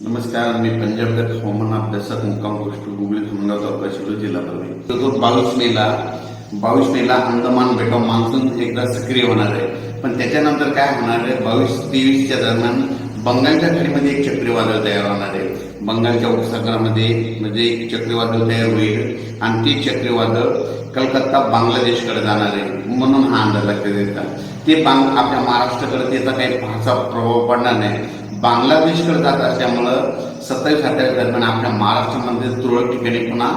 नमस्कार मी पंजाबगड हवामान अभ्यासक मुक्काम गोष्ट गुगली धुमगाव तालुका शिरूर जिल्हा परभणी. तो बावीस मेला बावीस मेला अंदमान बेटा मान्सून एकदा सक्रिय होणार आहे. पण त्याच्यानंतर काय होणार आहे? बावीस तेवीसच्या दरम्यान बंगालच्या खाडीमध्ये एक चक्रीवादळ तयार होणार आहे. बंगालच्या उपसागरामध्ये म्हणजे एक चक्रीवादळ तयार होईल. आणि ते चक्रीवादळ कलकत्ता बांगलादेशकडे जाणार आहे म्हणून हा अंदाज लक्षात येतात ते बांग आपल्या महाराष्ट्राकडे त्याचा काही फारसा प्रभाव पडणार नाही. बांगलादेशकडे जात असल्यामुळं सत्तावीस अठ्ठावीस दरम्यान आपल्या महाराष्ट्रामध्ये तुरळक ठिकाणी पुन्हा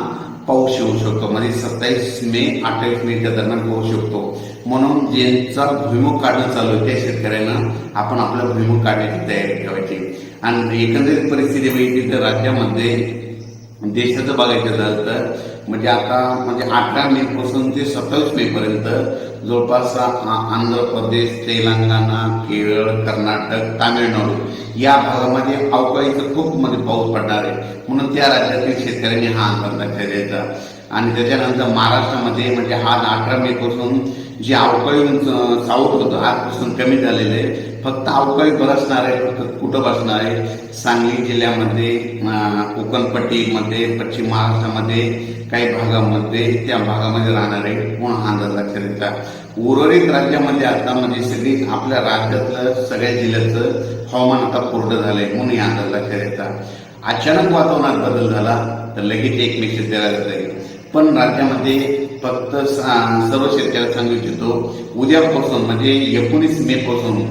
पाऊस येऊ शकतो. म्हणजे सत्तावीस मे अठ्ठावीस मेच्या दरम्यान पाऊस शकतो. म्हणून ज्यांचा भुईमुख काढणं चालू आहे त्या शेतकऱ्यांना आपण आपला भुईमुख काढण्याची तयारी ठेवायची. आणि एकंदरीत परिस्थिती बघितली तर राज्यामध्ये देशाचं बघायचं झालं तर म्हणजे आता म्हणजे अठरा मे पासून ते सत्तावीस मे पर्यंत जवळपास आंध्र प्रदेश तेलंगणा केरळ कर्नाटक तामिळनाडू या भागामध्ये अवकाळीचं खूप मध्ये पाऊस पडणार आहे. म्हणून त्या राज्यातील शेतकऱ्यांनी हा अंदाज लक्षात द्यायचा आणि त्याच्यानंतर महाराष्ट्रामध्ये म्हणजे आज अठरा मे पासून जे अवकाळी साऊथ होतं आजपासून कमी झालेलं आहे. फक्त अवकाळी बरसणार आहे फक्त कुठं बसणार आहे? सांगली जिल्ह्यामध्ये कोकणपट्टीमध्ये पश्चिम महाराष्ट्रामध्ये काही भागामध्ये त्या भागामध्ये राहणार आहे हा अंदाज लक्षात उर्वरित राज्यामध्ये आता म्हणजे सगळी आपल्या राज्यातलं सगळ्या जिल्ह्याचं हवामान आता कोरडं झालंय म्हणून हे अंदाज लक्षात येतात अचानक वातावरणात बदल झाला तर लगेच एक मेसेज द्यायला जाईल पण राज्यामध्ये फक्त सर्व शेतकऱ्याला सांगू इच्छितो उद्यापासून म्हणजे एकोणीस मे पासून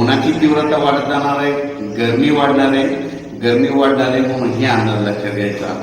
उन्हाची तीव्रता वाढत जाणार आहे गरमी वाढणार आहे. गरमी वाढणार आहे म्हणून हे अंदाज लक्षात घ्यायचा